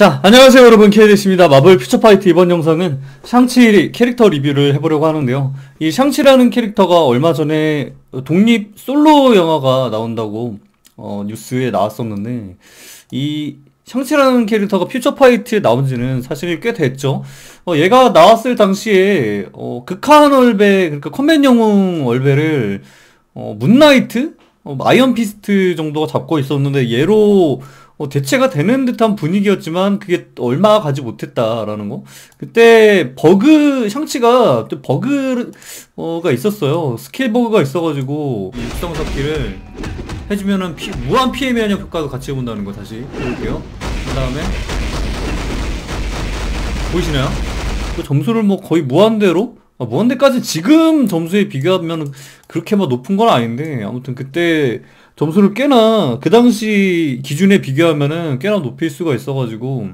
자, 안녕하세요 여러분, 케이데스입니다. 마블 퓨처파이트 이번 영상은 샹치 캐릭터 리뷰를 해보려고 하는데요. 이 샹치라는 캐릭터가 얼마 전에 독립 솔로 영화가 나온다고 어, 뉴스에 나왔었는데 이 샹치라는 캐릭터가 퓨처파이트에 나온 지는 사실 꽤 됐죠. 어, 얘가 나왔을 당시에 어, 극한 월배, 그러니까 컴뱃 영웅 월배를 어, 문나이트? 어, 아이언 피스트 정도가 잡고 있었는데 얘로 어, 대체가 되는 듯한 분위기였지만 그게 얼마 가지 못했다라는 거. 그때 버그 샹치가 또 버그가 있었어요. 스킬 버그가 있어가지고 이 육성 섞기를 해주면은 피, 무한 피해 면역 효과도 같이 해본다는 거 다시 해볼게요. 그 다음에 보이시나요? 그 점수를 뭐 거의 무한대로 아, 무한대까지 지금 점수에 비교하면 그렇게 막 높은 건 아닌데 아무튼 그때 점수를 꽤나 그 당시 기준에 비교하면은 꽤나 높일 수가 있어가지고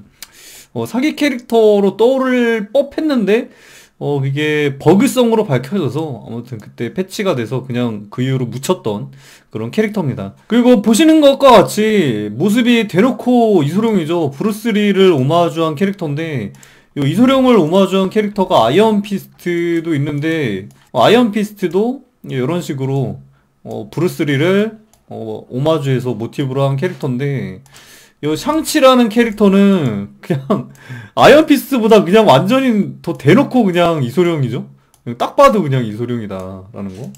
어, 사기 캐릭터로 떠오를 법했는데 어 이게 버그성으로 밝혀져서 아무튼 그때 패치가 돼서 그냥 그 이후로 묻혔던 그런 캐릭터입니다. 그리고 보시는 것과 같이 모습이 대놓고 이소룡이죠. 브루스리를 오마주한 캐릭터인데 이 이소룡을 오마주한 캐릭터가 아이언 피스트도 있는데 어, 아이언 피스트도 이런 식으로 어, 브루스리를 어, 오마주에서 모티브로 한 캐릭터인데 이 샹치라는 캐릭터는 그냥 아이언피스보다 그냥 완전히 더 대놓고 그냥 이소룡이죠. 딱 봐도 그냥 이소룡이다라는 거.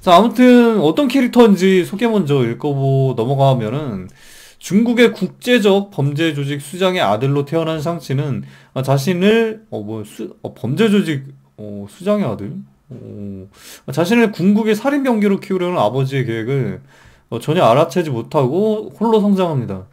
자 아무튼 어떤 캐릭터인지 소개 먼저 읽어보 넘어가면은 중국의 국제적 범죄 조직 수장의 아들로 태어난 샹치는 자신을 어뭐 어, 범죄 조직 어, 수장의 아들 어, 자신을 궁극의 살인 병기로 키우려는 아버지의 계획을 어, 전혀 알아채지 못하고 홀로 성장합니다.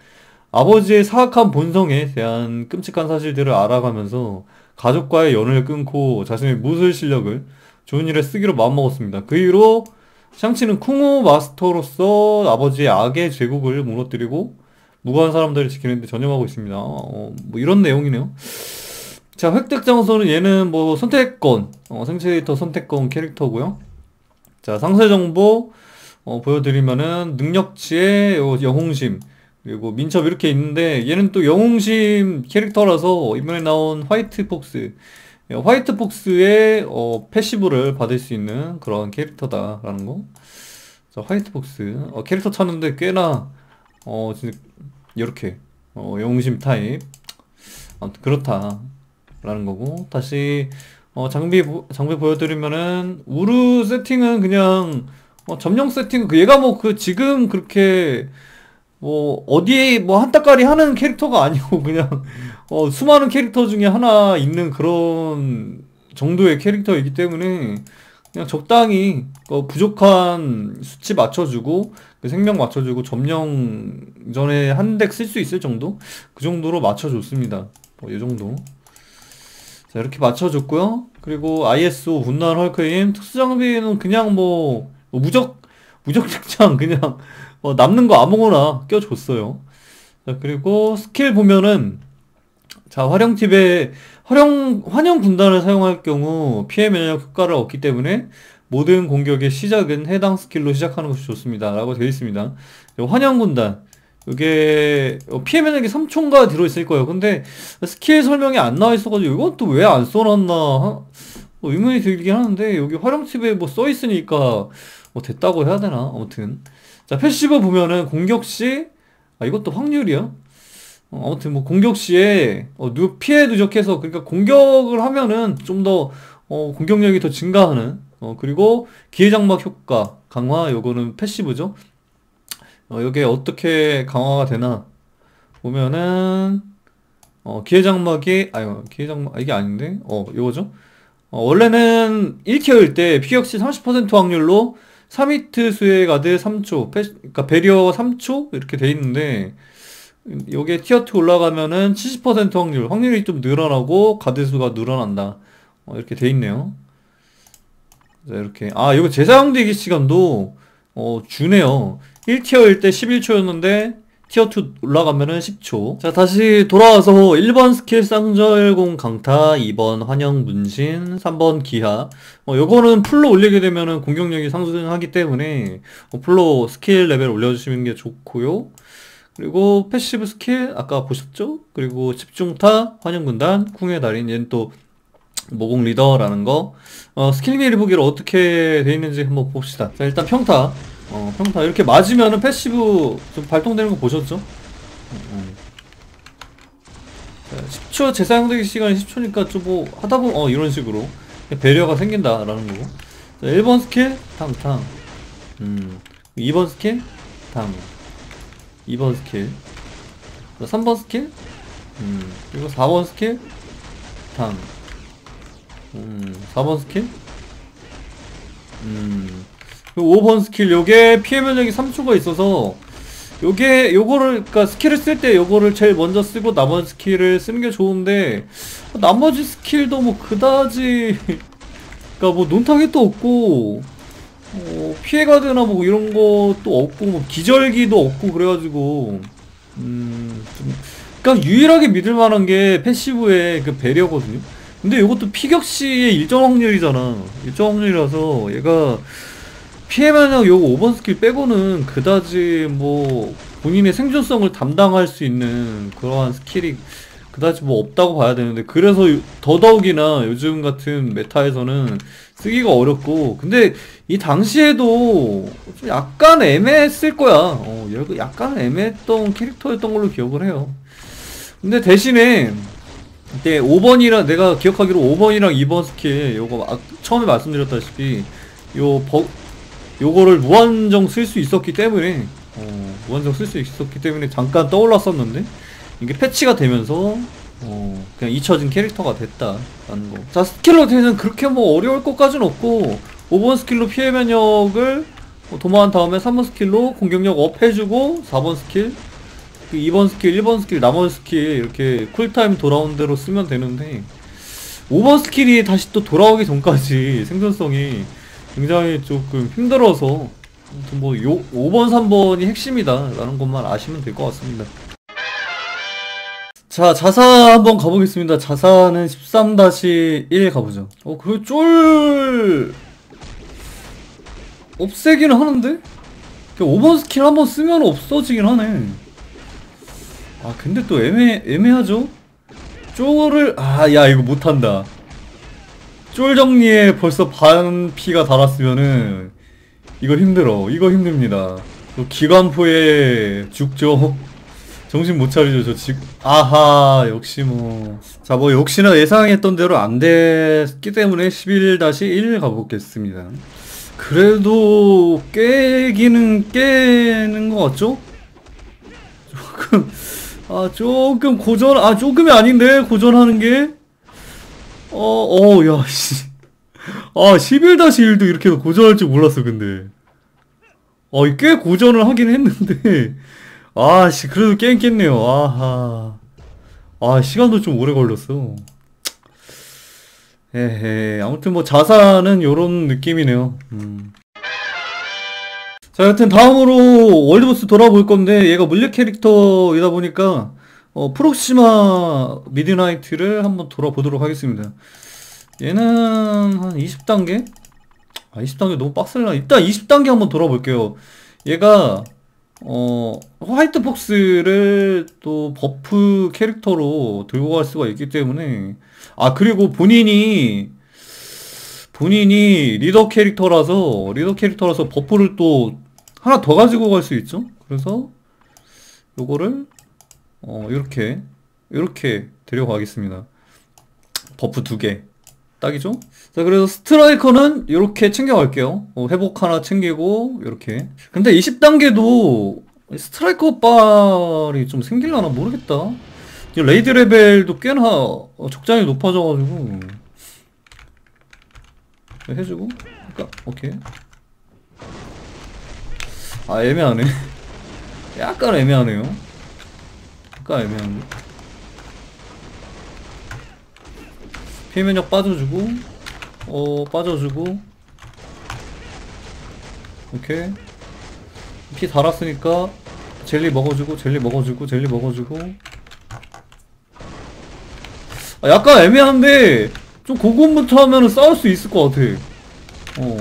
아버지의 사악한 본성에 대한 끔찍한 사실들을 알아가면서 가족과의 연을 끊고 자신의 무술 실력을 좋은 일에 쓰기로 마음먹었습니다. 그 이후로 샹치는 쿵호 마스터로서 아버지의 악의 제국을 무너뜨리고 무고한 사람들을 지키는데 전념하고 있습니다. 어, 뭐 이런 내용이네요. 자, 획득 장소는 얘는 뭐 선택권, 어, 생체데이터 선택권 캐릭터고요. 자, 상세 정보, 어, 보여드리면은 능력치의 영웅심 그리고 민첩 이렇게 있는데 얘는 또 영웅심 캐릭터라서 이번에 나온 화이트 폭스. 예, 화이트 폭스의 어, 패시브를 받을 수 있는 그런 캐릭터다라는 거. 자, 화이트 폭스. 어, 캐릭터 찾는데 꽤나 어 진짜 이렇게 어, 영웅심 타입. 아무튼 그렇다라는 거고. 다시 어, 장비 장비 보여드리면은 우르 세팅은 그냥 어, 점령 세팅, 그 얘가 뭐 그 지금 그렇게 뭐 어디에 뭐 한따까리 하는 캐릭터가 아니고 그냥 어 수많은 캐릭터 중에 하나 있는 그런 정도의 캐릭터이기 때문에 그냥 적당히 어 부족한 수치 맞춰주고 그 생명 맞춰주고 점령 전에 한 덱 쓸 수 있을 정도 그 정도로 맞춰줬습니다. 뭐 이 정도. 자 이렇게 맞춰줬고요. 그리고 ISO 분노한 헐크임 특수 장비는 그냥 뭐, 뭐 무적 무적 특장 그냥 어, 남는 거 아무거나 껴줬어요. 자 그리고 스킬 보면은 자 활용 팁에 활용 환영 군단을 사용할 경우 피해 면역 효과를 얻기 때문에 모든 공격의 시작은 해당 스킬로 시작하는 것이 좋습니다. 라고 되어 있습니다. 환영 군단 이게 어, 피해 면역이 3초인가 들어있을 거예요. 근데 스킬 설명이 안 나와 있어가지고 이건 또 왜 안 써놨나 뭐 의문이 들긴 하는데 여기 활용 팁에 뭐 써 있으니까 뭐 됐다고 해야 되나? 아무튼. 자 패시브 보면은 공격 시 아, 이것도 확률이야? 어, 아무튼 뭐 공격 시에 어, 누, 피해 누적해서 그러니까 공격을 하면은 좀더 어, 공격력이 더 증가하는 어, 그리고 기회 장막 효과 강화 요거는 패시브죠? 어, 이게 어떻게 강화가 되나? 보면은 어, 기회 장막이 아유 기회 장막 아, 이게 아닌데? 어 요거죠 어, 원래는 1티어일 때 피격시 30% 확률로 3히트 수의 가드 3초 패, 그러니까 배리어 3초 이렇게 돼 있는데 요게 티어2 올라가면은 70% 확률 확률이 좀 늘어나고 가드 수가 늘어난다. 어, 이렇게 돼 있네요. 자 이렇게. 아 이거 재사용 대기 시간도 어 주네요. 1티어일 때 11초였는데 티어2 올라가면은 10초. 자, 다시 돌아와서 1번 스킬 쌍절공 강타, 2번 환영 문신, 3번 기하. 어, 요거는 풀로 올리게 되면은 공격력이 상승하기 때문에 어, 풀로 스킬 레벨 올려주시는 게 좋고요. 그리고 패시브 스킬 아까 보셨죠? 그리고 집중타, 환영군단, 궁의 달인 얘는 또 모공 리더라는 거 어, 스킬 미리 보기를 어떻게 돼 있는지 한번 봅시다 자 일단 평타 어, 평타 이렇게 맞으면은 패시브 좀 발동되는 거 보셨죠? 음. 자, 10초 재사용되기 시간이 10초니까 좀 뭐 하다 보면 어 이런 식으로 배려가 생긴다라는 거고 자, 1번 스킬 탕탕 음 2번 스킬 탕 2번 스킬 자, 3번 스킬 음 그리고 4번 스킬 탕 음, 4번 스킬? 음, 5번 스킬, 요게 피해 면역이 3초가 있어서, 요게, 요거를, 그니까 스킬을 쓸 때 요거를 제일 먼저 쓰고 나머지 스킬을 쓰는 게 좋은데, 나머지 스킬도 뭐 그다지, 그니까 뭐또 없고, 어, 피해가드나 뭐 이런 것도 없고, 뭐 기절기도 없고, 그래가지고, 음, 좀, 그니까 유일하게 믿을 만한 게 패시브의 그 배려거든요. 근데 이것도 피격시의 일정 확률이잖아. 일정 확률이라서 얘가 피해 면역 요거 5번 스킬 빼고는 그다지 뭐 본인의 생존성을 담당할 수 있는 그러한 스킬이 그다지 뭐 없다고 봐야 되는데 그래서 더더욱이나 요즘 같은 메타에서는 쓰기가 어렵고 근데 이 당시에도 좀 약간 애매했을 거야. 어 약간 애매했던 캐릭터였던 걸로 기억을 해요. 근데 대신에 이때 5번이랑 내가 기억하기로 5번이랑 2번 스킬 요거 아, 처음에 말씀드렸다시피 요 버, 요거를 무한정 쓸 수 있었기 때문에 어, 무한정 쓸 수 있었기 때문에 잠깐 떠올랐었는데 이게 패치가 되면서 어, 그냥 잊혀진 캐릭터가 됐다라는 거. 자 스킬로 되는 그렇게 뭐 어려울 것까지는 없고 5번 스킬로 피해 면역을 도모한 다음에 3번 스킬로 공격력 업 해주고 4번 스킬 그 2번 스킬, 1번 스킬, 나머지 스킬 이렇게 쿨타임 돌아온 대로 쓰면 되는데 5번 스킬이 다시 또 돌아오기 전까지 생존성이 굉장히 조금 힘들어서 아무튼 뭐 요, 5번, 3번이 핵심이다 라는 것만 아시면 될 것 같습니다 자 자사 한번 가보겠습니다 자사는 13-1 가보죠 어 그거 쫄 없애기는 하는데? 5번 스킬 한번 쓰면 없어지긴 하네 아 근데 또 애매 애매하죠? 쫄을 아야 이거 못한다. 쫄 정리에 벌써 반 피가 달았으면은 이거 힘들어. 이거 힘듭니다. 기관포에 죽죠. 정신 못 차리죠 저 지금 아하 역시 뭐 자 뭐 역시나 예상했던 대로 안 됐기 때문에 11-1 가보겠습니다 그래도 깨기는 깨는 것 같죠? 조금 아 조금 고전 아 조금이 아닌데 고전하는 게 어, 어, 야, 씨. 아, 11-1도 이렇게 고전할 줄 몰랐어, 근데. 어, 꽤 고전을 하긴 했는데. 아, 씨, 그래도 게임 깼네요. 아하. 아, 시간도 좀 오래 걸렸어. 에헤, 아무튼 뭐 자사는 요런 느낌이네요. 음. 자, 여튼 다음으로 월드보스 돌아볼 건데 얘가 물리 캐릭터이다 보니까 어, 프록시마 미드나이트를 한번 돌아보도록 하겠습니다. 얘는 한 20단계? 아, 20단계 너무 빡셀나? 일단 20단계 한번 돌아볼게요. 얘가 어, 화이트 폭스를 또 버프 캐릭터로 들고 갈 수가 있기 때문에 아, 그리고 본인이 본인이 리더 캐릭터라서 리더 캐릭터라서 버프를 또 하나 더 가지고 갈 수 있죠 그래서 요거를 어 이렇게 이렇게 데려가겠습니다. 버프 두 개. 딱이죠? 자 그래서 스트라이커는 이렇게 챙겨갈게요. 어, 회복 하나 챙기고 이렇게. 근데 20단계도 스트라이커 빨이 좀 생길라나 모르겠다. 레이드 레벨도 꽤나 적당히 높아져가지고. 해주고. 그러니까 오케이. 아 애매하네. 약간 애매하네요 약간 애매한데 피면역 빠져주고 어 빠져주고. 오케이. 피 달았으니까 젤리 먹어주고 젤리 먹어주고 젤리 먹어주고. 아, 약간 애매한데 좀 고군부터 하면은 싸울 수 있을 것 같아. 어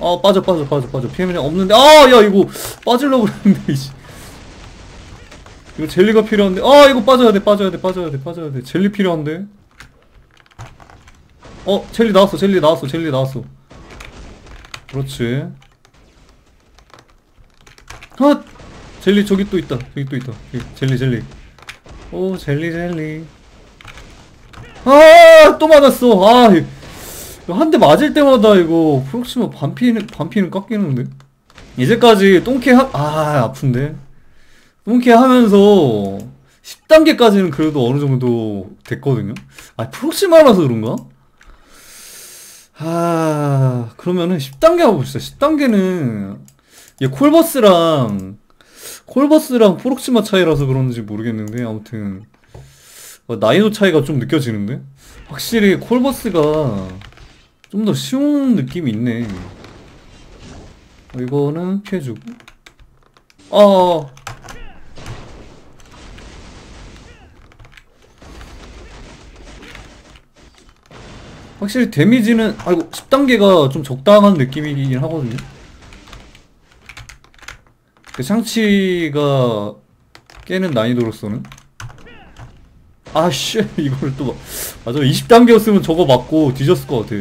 아 빠져 빠져 빠져 빠져. 피해면 없는데. 아야 이거 빠질려고 그랬는데 이씨. 이거 젤리가 필요한데. 아 이거 빠져야 돼 빠져야 돼 빠져야 돼 빠져야 돼. 젤리 필요한데? 어 젤리 나왔어 젤리 나왔어 젤리 나왔어. 그렇지. 아 젤리 저기 또 있다 저기 또 있다. 여기, 젤리 젤리. 오 젤리 젤리. 아 또 맞았어. 아 한 대 맞을 때마다 이거 프록시마 반피는 반피는 깎이는데? 이제까지 똥캐 하, 아 아픈데? 똥캐 하면서 10단계까지는 그래도 어느 정도 됐거든요? 아 프록시마라서 그런가? 아 그러면은 10단계 하고 봅시다 10단계는 얘 콜버스랑 콜버스랑 프록시마 차이라서 그런지 모르겠는데 아무튼 어, 난이도 차이가 좀 느껴지는데? 확실히 콜버스가 좀 더 쉬운 느낌이 있네. 어, 이거는 피해주고. 어 확실히 데미지는 아이고 10단계가 좀 적당한 느낌이긴 하거든요. 그 샹치가 깨는 난이도로서는. 아씨 이걸 또 맞아 20단계였으면 저거 맞고 뒤졌을 것 같아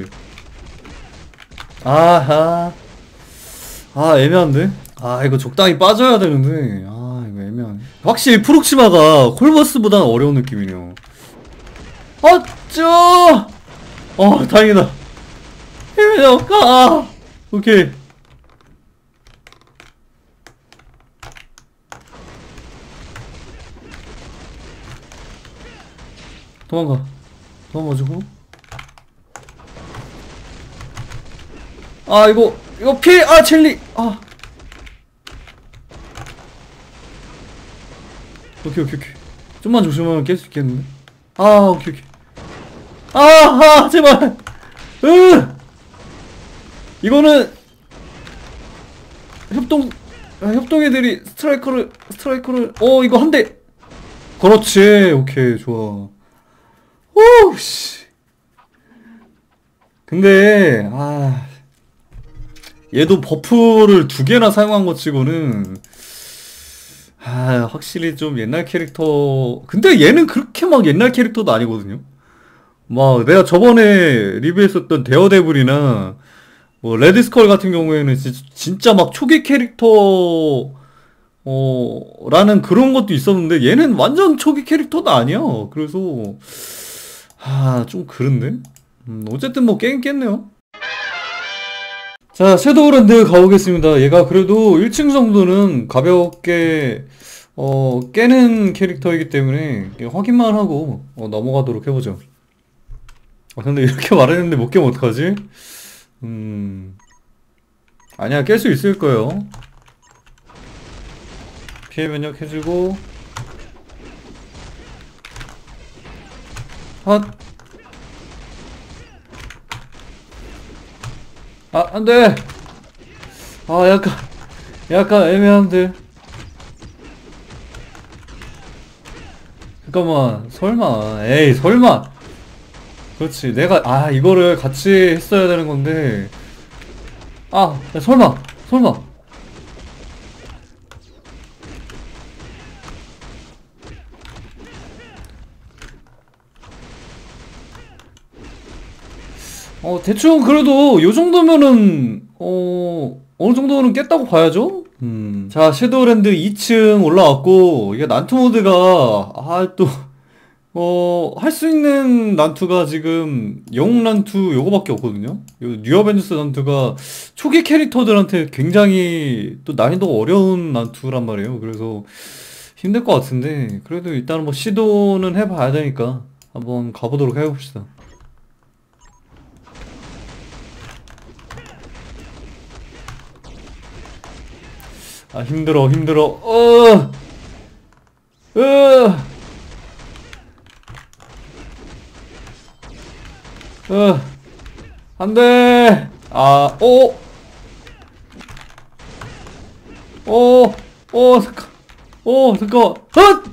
아하. 아 애매한데? 아 이거 적당히 빠져야 되는데. 아 이거 애매하네. 확실히 프록시마가 콜버스보다는 어려운 느낌이네요. 어쩌 어 다행이다. 해면요 가 오케이. 도망가. 도망가지고 아 이거 이거 피해 아 첼리. 아. 오케이 오케이 오케이. 좀만 조심하면 깰 수 있겠는데? 아 오케이 오케이. 아아 아, 제발. 으. 이거는 협동 아, 협동 애들이 스트라이커를 스트라이커를 어 이거 한 대. 그렇지. 오케이 좋아. 오씨. 근데 아 얘도 버프를 두 개나 사용한 것 치고는 아 확실히 좀 옛날 캐릭터 근데 얘는 그렇게 막 옛날 캐릭터도 아니거든요 막 내가 저번에 리뷰했었던 데어데블이나 뭐 레드스컬 같은 경우에는 진- 진짜 막 초기 캐릭터 어 라는 그런 것도 있었는데 얘는 완전 초기 캐릭터도 아니야 그래서 아, 좀 그런데? 음, 어쨌든 뭐 게임 깼네요. 자, 섀도우랜드 가보겠습니다. 얘가 그래도 1층 정도는 가볍게, 어, 깨는 캐릭터이기 때문에 확인만 하고 어, 넘어가도록 해보죠. 아, 근데 이렇게 말했는데 못 깨면 어떡하지? 음, 아니야, 깰 수 있을 거예요. 피해 면역 해주고, 헛. 아, 안 돼! 아, 약간, 약간 애매한데. 잠깐만, 설마. 에이, 설마! 그렇지, 내가, 아, 이거를 같이 했어야 되는 건데. 아, 야, 설마! 설마! 어, 대충 그래도 요 정도면은, 어, 어느 정도는 깼다고 봐야죠? 음. 자, 섀도우랜드 2층 올라왔고, 이게 난투 모드가, 아, 또, 어, 할 수 있는 난투가 지금, 영웅 난투 요거밖에 없거든요? 요뉴 어벤져스 난투가 초기 캐릭터들한테 굉장히 또 난이도가 어려운 난투란 말이에요. 그래서 힘들 것 같은데, 그래도 일단은 뭐 시도는 해봐야 되니까, 한번 가보도록 해봅시다. 아 힘들어 힘들어. 어, 으, 으, 안돼, 아, 오, 오, 오, 잠깐, 오, 잠깐, 헛,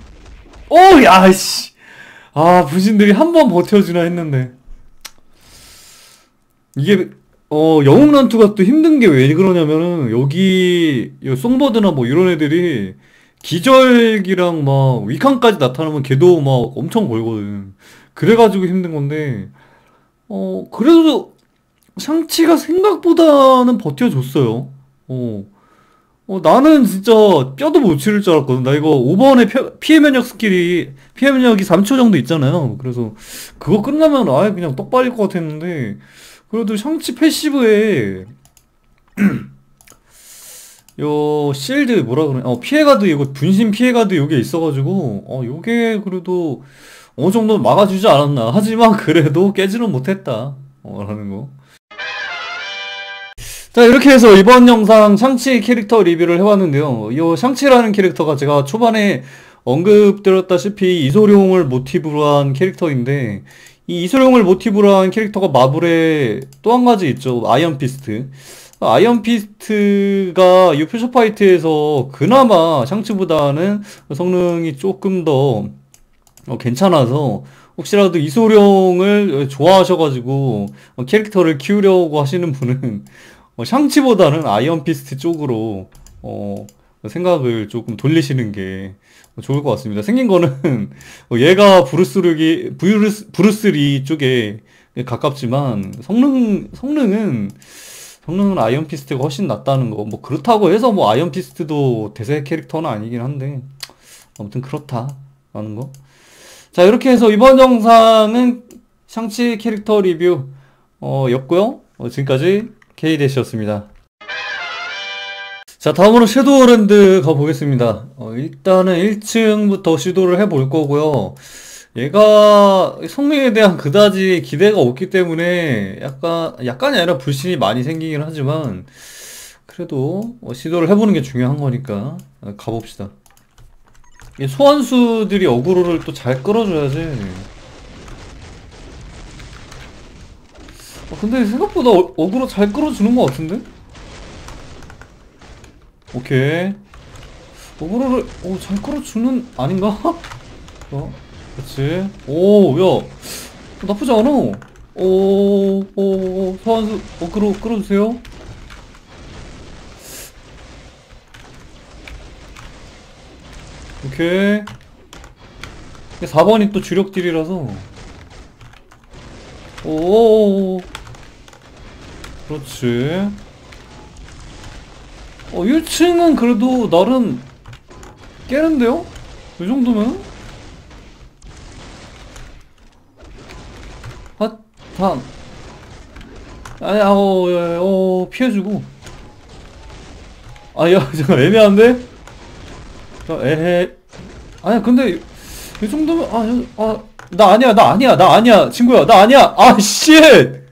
오, 야, 씨, 아, 부신들이 한 번 버텨주나 했는데. 이게 어, 영웅 난투가 또 힘든 게 왜 그러냐면은, 여기, 이 송버드나 뭐 이런 애들이, 기절기랑 막, 위칸까지 나타나면 걔도 막 엄청 걸거든. 그래가지고 힘든 건데, 어, 그래도, 샹치가 생각보다는 버텨줬어요. 어. 어, 나는 진짜 뼈도 못 치를 줄 알았거든. 나 이거 5번에 피해 면역 스킬이, 피해 면역이 3초 정도 있잖아요. 그래서 그거 끝나면 아예 그냥 떡 빨릴 것 같았는데, 그래도 샹치 패시브에, 요 실드 뭐라 그러냐, 어, 피해가드 이거 분신 피해가드 요게 있어가지고, 어, 요게 그래도 어느 정도 막아주지 않았나. 하지만 그래도 깨지는 못했다. 어, 라는 거. 자, 이렇게 해서 이번 영상 샹치 캐릭터 리뷰를 해봤는데요. 이 샹치라는 캐릭터가 제가 초반에 언급드렸다시피 이소룡을 모티브로 한 캐릭터인데, 이 이소룡을 모티브로 한 캐릭터가 마블에 또 한 가지 있죠. 아이언 피스트. 아이언 피스트가 이 퓨처 파이트에서 그나마 샹치보다는 성능이 조금 더 어, 괜찮아서 혹시라도 이소룡을 좋아하셔가지고 어, 캐릭터를 키우려고 하시는 분은 어, 샹치보다는 아이언 피스트 쪽으로 어, 생각을 조금 돌리시는 게 좋을 것 같습니다. 생긴 거는 어, 얘가 브루스르기 브루스 브루스리 쪽에 가깝지만 성능 성능은 성능은 아이언 피스트가 훨씬 낫다는 거. 뭐 그렇다고 해서 뭐 아이언 피스트도 대세 캐릭터는 아니긴 한데 아무튼 그렇다라는 거. 자 이렇게 해서 이번 영상은 샹치 캐릭터 리뷰 어, 였고요. 어, 지금까지 K대시였습니다. 자, 다음으로 섀도우랜드 가보겠습니다. 어, 일단은 1층부터 시도를 해볼 거고요. 얘가 성능에 대한 그다지 기대가 없기 때문에 약간, 약간이 아니라 불신이 많이 생기긴 하지만, 그래도 어, 시도를 해보는 게 중요한 거니까 어, 가봅시다. 이 소환수들이 어그로를 또 잘 끌어줘야지. 어, 근데 생각보다 어, 어그로 잘 끌어주는 것 같은데? 오케이. 어그로를, 오, 잘 끌어주는, 아닌가? 어, 그렇지. 오, 야. 어, 나쁘지 않아. 오, 오, 오, 소환수, 어그로 끌어주세요. 오케이. 4번이 또 주력 딜이라서. 오, 그렇지. 어, 1층은 그래도 나름 깨는데요? 이 정도면? 아, 다. 아니, 아, 어, 야, 어, 피해주고. 아, 야, 잠깐, 애매한데? 자, 에헤. 아니, 근데, 이 정도면, 아, 아, 나 아니야, 나 아니야, 나 아니야, 친구야, 나 아니야. 아, 씨!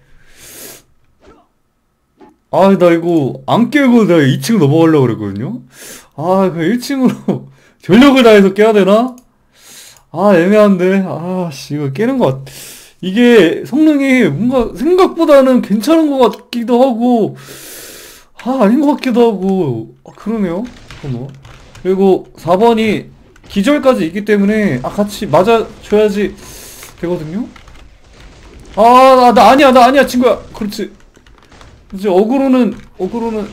아, 나 이거 안 깨고 내가 2층 넘어가려고 그랬거든요? 아, 그 1층으로 전력을 다해서 깨야 되나? 아, 애매한데. 아, 씨, 이거 깨는 것 같... 이게 성능이 뭔가 생각보다는 괜찮은 것 같기도 하고, 아, 아닌 것 같기도 하고, 아, 그러네요. 잠깐만. 그리고 4번이 기절까지 있기 때문에, 아, 같이 맞아줘야지 되거든요? 아, 나, 나 아니야, 나 아니야, 친구야. 그렇지. 이제 어그로는 어그로는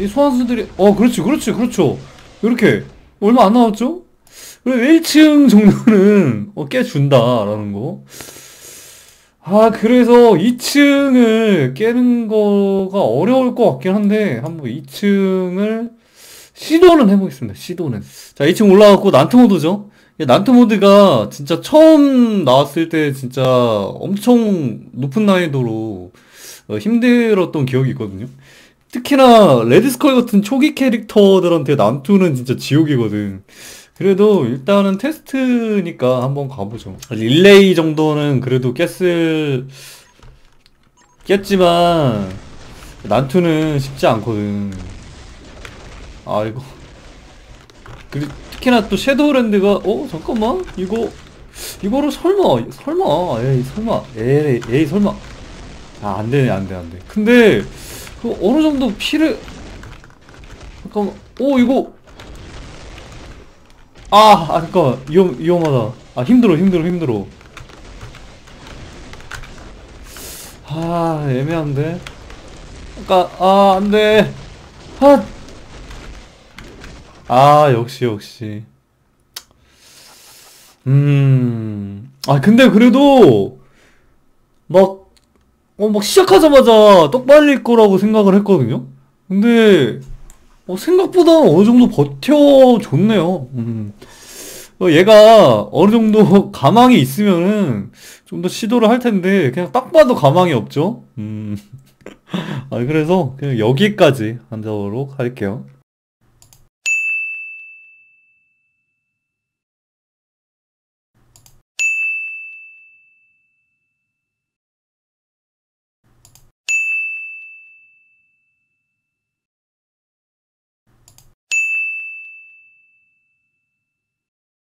이 소환수들이 어 그렇지 그렇지 그렇죠 이렇게 얼마 안 나왔죠? 그래 1층 정도는 어, 깨준다라는 거. 아 그래서 2층을 깨는 거가 어려울 것 같긴 한데 한번 2층을 시도는 해보겠습니다. 시도는. 자 2층 올라갔고 난트 모드죠. 난트 모드가 진짜 처음 나왔을 때 진짜 엄청 높은 난이도로 어, 힘들었던 기억이 있거든요. 특히나 레드스컬 같은 초기 캐릭터들한테 난투는 진짜 지옥이거든. 그래도 일단은 테스트니까 한번 가보죠. 릴레이 정도는 그래도 깼을 깼지만 난투는 쉽지 않거든. 아 이거 그리 특히나 또 섀도우랜드가 어 잠깐만 이거 이거를 설마 설마 에이 설마 에이 에이 설마 아, 안 되네, 안 돼, 안 돼. 근데, 그 어느 정도 피를, 잠깐만, 오, 이거, 아, 아, 잠깐만. 위험, 위험하다. 아, 힘들어, 힘들어, 힘들어. 아, 애매한데? 가, 아, 안 돼. 아, 아, 역시, 역시. 음, 아, 근데 그래도, 막, 어, 막 시작하자마자 떡 빨릴 거라고 생각을 했거든요? 근데, 어, 생각보다 어느 정도 버텨줬네요. 음. 어, 얘가 어느 정도 가망이 있으면은 좀 더 시도를 할 텐데, 그냥 딱 봐도 가망이 없죠? 음. 아, 그래서 그냥 여기까지 한적으로 할게요.